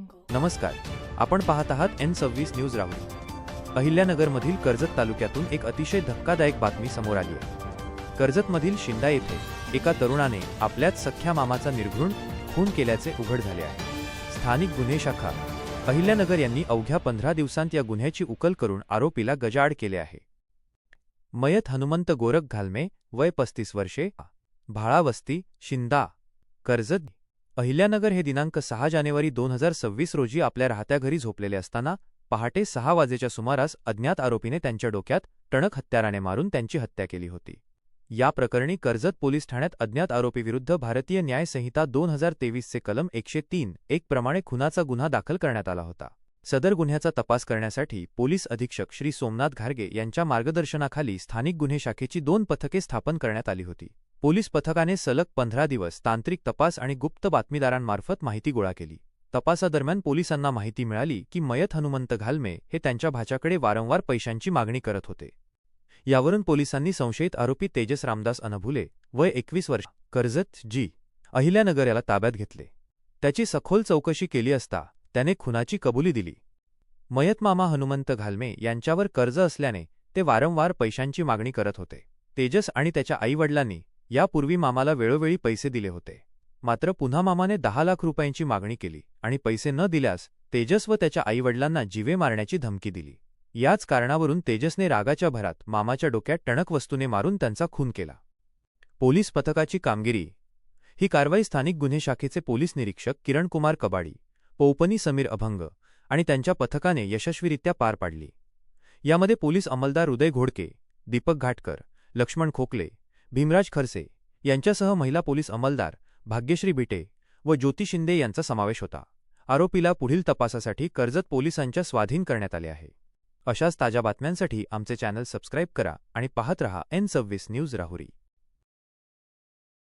नमस्कार. आपण पाहत आहात एन सव्वीस न्यूज राहुल. अहिल्यानगरमधील कर्जत तालुक्यातून एक अतिशय धक्कादायक बातमी समोर आली आहे. कर्जतमधील शिंदा येथे एका तरुणाने आपल्याच सख्ख्या मामाचा निर्घृण खून केल्याचे उघड झाले आहे. स्थानिक गुन्हे शाखा अहिल्यानगर यांनी अवघ्या पंधरा दिवसांत या गुन्ह्याची उकल करून आरोपीला गजाआड केले आहे. मयत हनुमंत गोरख घालमे वय पस्तीस वर्षे भाळावस्ती शिंदा कर्जत अहिल्यानगर हे दिनांक सहा जानेवारी दोन हजार सव्वीस रोजी आपल्या राहत्या घरी झोपलेले असताना पहाटे सहा वाजेच्या सुमारास अज्ञात आरोपीने त्यांच्या डोक्यात टणक हत्याराने मारून त्यांची हत्या केली होती. या प्रकरणी कर्जत पोलीस ठाण्यात अज्ञात आरोपीविरुद्ध भारतीय न्याय संहिता दोन हजार तेवीसचे कलम एकशे तीन एक प्रमाणे खुनाचा गुन्हा दाखल करण्यात आला होता. सदर गुन्ह्याचा तपास करण्यासाठी पोलीस अधीक्षक श्री सोमनाथ घारगे यांच्या मार्गदर्शनाखाली स्थानिक गुन्हे शाखेची दोन पथके स्थापन करण्यात आली होती. पोलीस पथकाने सलग पंधरा दिवस तांत्रिक तपास आणि गुप्त बातमीदारांमार्फत माहिती गोळा केली. तपासादरम्यान पोलिसांना माहिती मिळाली की मयत हनुमंत घालमे हे त्यांच्या भाच्याकडे वारंवार पैशांची मागणी करत होते. यावरून पोलिसांनी संशयित आरोपी तेजस रामदास अनभुले वय एकवीस वर्ष कर्जत जी अहिल्यानगर याला ताब्यात घेतले. त्याची सखोल चौकशी केली असता त्याने खुनाची कबुली दिली. मयत मामा हनुमंत घालमे यांच्यावर कर्ज असल्याने ते वारंवार पैशांची मागणी करत होते. तेजस आणि त्याच्या आईवडिलांनी यापूर्वी मामाला वेळोवेळी पैसे दिले होते. मात्र पुन्हा मामाने दहा लाख रुपयांची मागणी केली आणि पैसे न दिल्यास तेजस व त्याच्या आईवडिलांना जीवे मारण्याची धमकी दिली. याच कारणावरून तेजसने रागाच्या भरात मामाच्या डोक्यात टणक वस्तूने मारून त्यांचा खून केला. पोलीस पथकाची कामगिरी. ही कारवाई स्थानिक गुन्हे शाखेचे पोलीस निरीक्षक किरणकुमार कबाडी पौपनी समीर अभंग आणि त्यांच्या पथकाने यशस्वीरित्या पार पाडली. यामध्ये पोलीस अंमलदार हृदय घोडके दीपक घाटकर लक्ष्मण खोकले भीमराज खरसे यांच्यासह महिला पोलीस अंमलदार भाग्यश्री बिटे व ज्योती शिंदे यांचा समावेश होता. आरोपीला पुढील तपासासाठी कर्जत पोलिसांच्या स्वाधीन करण्यात आले आहे. अशाच ताज्या बातम्यांसाठी आमचे चॅनल सबस्क्राईब करा आणि पाहत रहा एन सव्वीस न्यूज राहुरी.